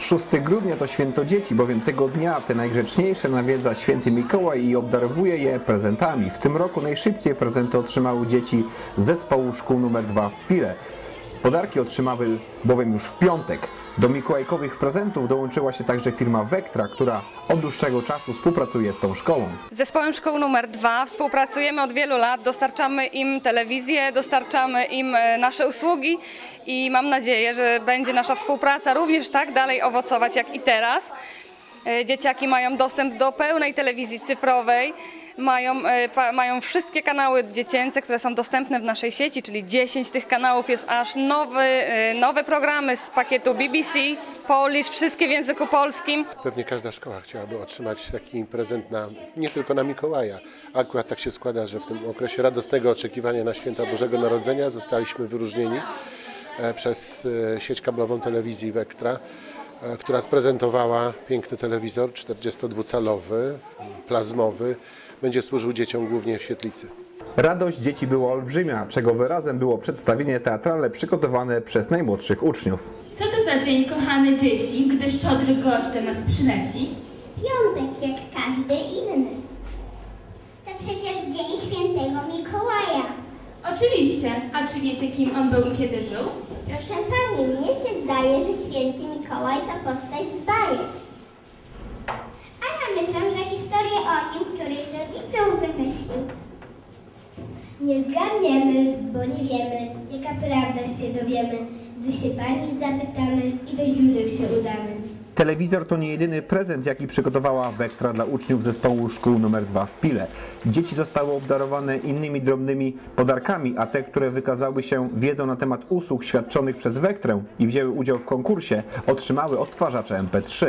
6 grudnia to święto dzieci, bowiem tego dnia te najgrzeczniejsze nawiedza święty Mikołaj i obdarowuje je prezentami. W tym roku najszybciej prezenty otrzymały dzieci zespołu szkół nr 2 w Pile. Podarki otrzymały bowiem już w piątek. Do mikołajkowych prezentów dołączyła się także firma Vectra, która od dłuższego czasu współpracuje z tą szkołą. Z zespołem szkół numer 2 współpracujemy od wielu lat, dostarczamy im telewizję, dostarczamy im e, nasze usługi i mam nadzieję, że będzie nasza współpraca również tak dalej owocować jak i teraz. E, Dzieciaki mają dostęp do pełnej telewizji cyfrowej, mają, e, mają wszystkie kanały dziecięce, które są dostępne w naszej sieci, czyli 10 tych kanałów jest aż nowy, e, nowe programy z pakietu BBC, Polish, wszystkie w języku polskim. Pewnie każda szkoła chciałaby otrzymać taki prezent na, nie tylko na Mikołaja. Akurat tak się składa, że w tym okresie radosnego oczekiwania na święta Bożego Narodzenia zostaliśmy wyróżnieni przez sieć kablową telewizji Vectra, e, która sprezentowała piękny telewizor 42-calowy, plazmowy. Będzie służył dzieciom głównie w świetlicy. Radość dzieci była olbrzymia, czego wyrazem było przedstawienie teatralne przygotowane przez najmłodszych uczniów. Co to za dzień, kochane dzieci, gdy szczodry gość do nas przyleci? Piątek jak każdy inny. To przecież dzień świętego Mikołaja. Oczywiście, a czy wiecie, kim on był i kiedy żył? Proszę pani, mnie się zdaje, że święty Mikołaj to postać z bajek. A ja myślę, że historię o nim któryś z rodziców wymyślił. Nie zgadniemy, bo nie wiemy, jaka prawda się dowiemy, gdy się pani zapytamy i do źródeł się udamy. Telewizor to nie jedyny prezent, jaki przygotowała Vectra dla uczniów zespołu szkół nr 2 w Pile. Dzieci zostały obdarowane innymi drobnymi podarkami, a te, które wykazały się wiedzą na temat usług świadczonych przez Vectrę i wzięły udział w konkursie, otrzymały odtwarzacze MP3.